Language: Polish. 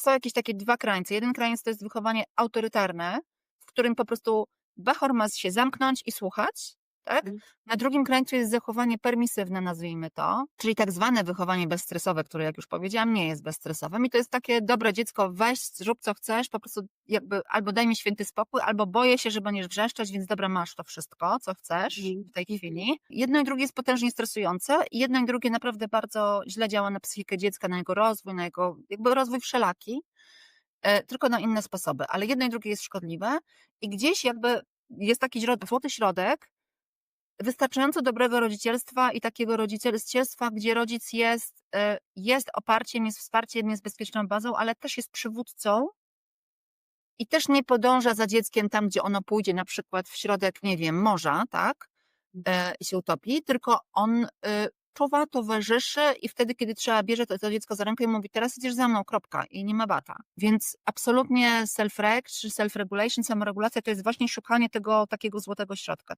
są jakieś takie dwa krańce. Jeden krańc to jest wychowanie autorytarne, w którym po prostu bachor ma się zamknąć i słuchać, tak? Mhm. Na drugim krańcu jest zachowanie permisywne, nazwijmy to, czyli tak zwane wychowanie bezstresowe, które jak już powiedziałam, nie jest bezstresowym i to jest takie dobre dziecko, weź, zrób co chcesz, po prostu jakby albo daj mi święty spokój, albo boję się, że będziesz wrzeszczeć, więc dobra, masz to wszystko, co chcesz Mhm. w tej chwili. Jedno i drugie jest potężnie stresujące i jedno i drugie naprawdę bardzo źle działa na psychikę dziecka, na jego rozwój, na jego jakby rozwój wszelaki, e, tylko na inne sposoby, ale jedno i drugie jest szkodliwe i gdzieś jakby jest taki złoty środek, wystarczająco dobrego rodzicielstwa i takiego rodzicielstwa, gdzie rodzic jest, e, jest oparciem, jest wsparciem, jest bezpieczną bazą, ale też jest przywódcą i też nie podąża za dzieckiem tam, gdzie ono pójdzie, na przykład w środek, nie wiem, morza, tak, e, i się utopi, tylko on e, czuwa, towarzyszy i wtedy, kiedy trzeba, bierze to, to dziecko za rękę i mówi, teraz idziesz za mną, kropka, i nie ma bata. Więc absolutnie self-reg czy self-regulation, samoregulacja to jest właśnie szukanie tego takiego złotego środka.